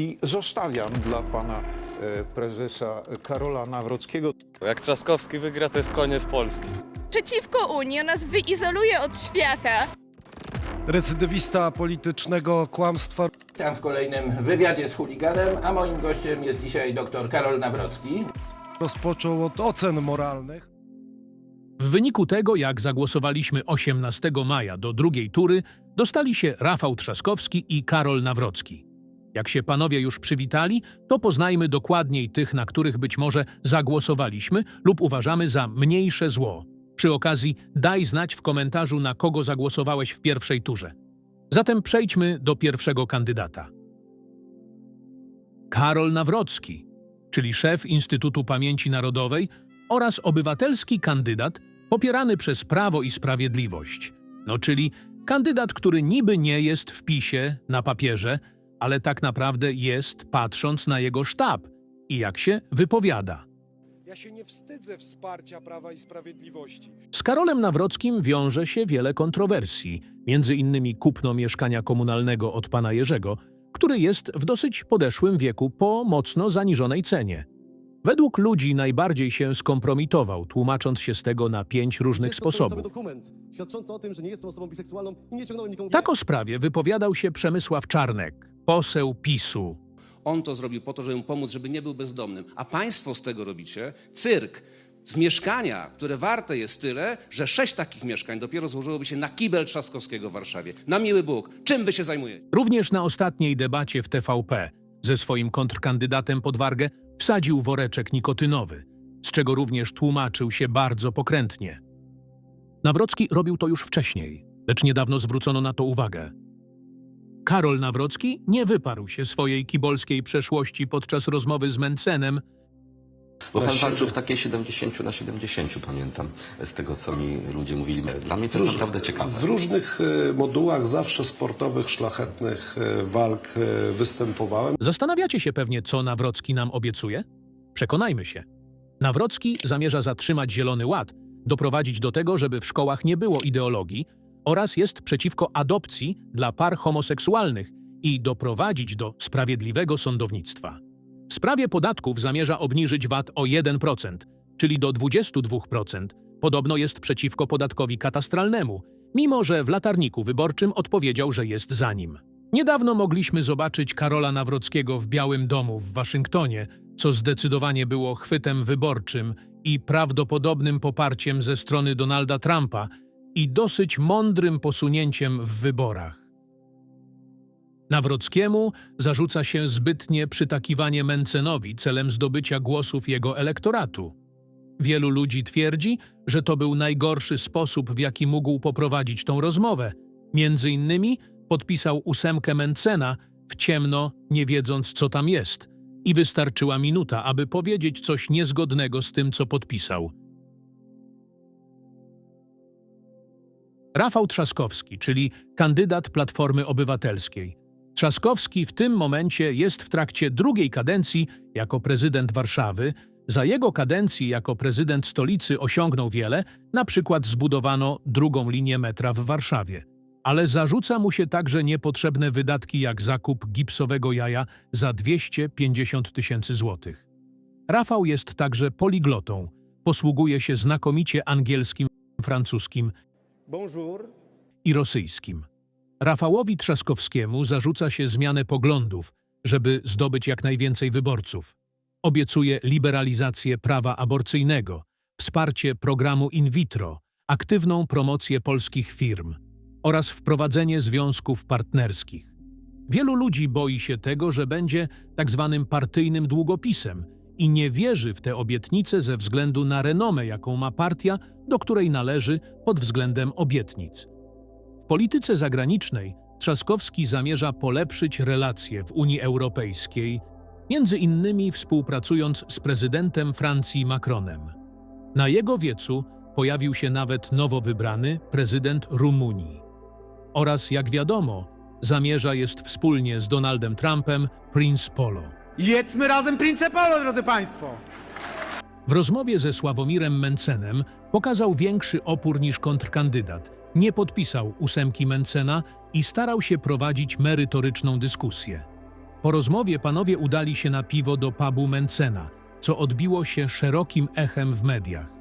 i zostawiam dla pana e, prezesa Karola Nawrockiego Jak Trzaskowski wygra, to jest koniec Polski. przeciwko Unii, on nas wyizoluje od świata. Recydywista politycznego kłamstwa. Witam w kolejnym wywiadzie z chuliganem, a moim gościem jest dzisiaj dr Karol Nawrocki. Rozpoczął od ocen moralnych. W wyniku tego, jak zagłosowaliśmy 18 maja do drugiej tury, dostali się Rafał Trzaskowski i Karol Nawrocki. Jak się panowie już przywitali, to poznajmy dokładniej tych, na których być może zagłosowaliśmy lub uważamy za mniejsze zło. Przy okazji daj znać w komentarzu, na kogo zagłosowałeś w pierwszej turze. Zatem przejdźmy do pierwszego kandydata. Karol Nawrocki, czyli szef Instytutu Pamięci Narodowej oraz obywatelski kandydat popierany przez Prawo i Sprawiedliwość. No czyli kandydat, który niby nie jest w PiSie na papierze, ale tak naprawdę jest, patrząc na jego sztab i jak się wypowiada. Ja się nie wstydzę wsparcia Prawa i Sprawiedliwości. Z Karolem Nawrockim wiąże się wiele kontrowersji, między innymi kupno mieszkania komunalnego od pana Jerzego, który jest w dosyć podeszłym wieku po mocno zaniżonej cenie. Według ludzi najbardziej się skompromitował, tłumacząc się z tego na pięć różnych Jest to cały sposobów. dokument świadczący o tym, że nie jestem osobą biseksualną i nie ciągnąłem nikomu Tak o sprawie wypowiadał się Przemysław Czarnek, poseł PiSu. On to zrobił po to, żeby mu pomóc, żeby nie był bezdomnym. A państwo z tego robicie cyrk. Z mieszkania, które warte jest tyle, że sześć takich mieszkań dopiero złożyłoby się na kibel Trzaskowskiego w Warszawie. Na miły Bóg. Czym wy się zajmujecie? Również na ostatniej debacie w TVP ze swoim kontrkandydatem pod Wargę wsadził woreczek nikotynowy, z czego również tłumaczył się bardzo pokrętnie. Nawrocki robił to już wcześniej, lecz niedawno zwrócono na to uwagę. Karol Nawrocki nie wyparł się swojej kibolskiej przeszłości podczas rozmowy z Mencenem, Bo pan walczył w takiej 70 na 70, pamiętam, z tego co mi ludzie mówili. Dla mnie to jest naprawdę ciekawe. W różnych e, modułach zawsze sportowych, szlachetnych e, walk e, występowałem. Zastanawiacie się pewnie, co Nawrocki nam obiecuje? Przekonajmy się. Nawrocki zamierza zatrzymać Zielony Ład, doprowadzić do tego, żeby w szkołach nie było ideologii oraz jest przeciwko adopcji dla par homoseksualnych i doprowadzić do sprawiedliwego sądownictwa. W sprawie podatków zamierza obniżyć VAT o 1%, czyli do 22%. Podobno jest przeciwko podatkowi katastralnemu, mimo że w latarniku wyborczym odpowiedział, że jest za nim. Niedawno mogliśmy zobaczyć Karola Nawrockiego w Białym Domu w Waszyngtonie, co zdecydowanie było chwytem wyborczym i prawdopodobnym poparciem ze strony Donalda Trumpa i dosyć mądrym posunięciem w wyborach. Nawrockiemu zarzuca się zbytnie przytakiwanie Mencenowi celem zdobycia głosów jego elektoratu. Wielu ludzi twierdzi, że to był najgorszy sposób, w jaki mógł poprowadzić tą rozmowę. Między innymi podpisał ósemkę Mencena w ciemno, nie wiedząc, co tam jest. I wystarczyła minuta, aby powiedzieć coś niezgodnego z tym, co podpisał. Rafał Trzaskowski, czyli kandydat Platformy Obywatelskiej. Trzaskowski w tym momencie jest w trakcie drugiej kadencji jako prezydent Warszawy. Za jego kadencji jako prezydent stolicy osiągnął wiele, na przykład zbudowano drugą linię metra w Warszawie. Ale zarzuca mu się także niepotrzebne wydatki jak zakup gipsowego jaja za 250 tysięcy złotych. Rafał jest także poliglotą. Posługuje się znakomicie angielskim, francuskim I rosyjskim. Rafałowi Trzaskowskiemu zarzuca się zmianę poglądów, żeby zdobyć jak najwięcej wyborców. Obiecuje liberalizację prawa aborcyjnego, wsparcie programu in vitro, aktywną promocję polskich firm oraz wprowadzenie związków partnerskich. Wielu ludzi boi się tego, że będzie tak zwanym partyjnym długopisem i nie wierzy w te obietnice ze względu na renomę, jaką ma partia, do której należy pod względem obietnic. W polityce zagranicznej Trzaskowski zamierza polepszyć relacje w Unii Europejskiej, między innymi współpracując z prezydentem Francji Macronem. Na jego wiecu pojawił się nawet nowo wybrany prezydent Rumunii. Oraz, jak wiadomo, zamierza jest wspólnie z Donaldem Trumpem Prince Polo. Jedzmy razem Prince Polo, drodzy Państwo! W rozmowie ze Sławomirem Mencenem pokazał większy opór niż kontrkandydat. Nie podpisał ósemki Mencena i starał się prowadzić merytoryczną dyskusję. Po rozmowie panowie udali się na piwo do pubu Mencena, co odbiło się szerokim echem w mediach.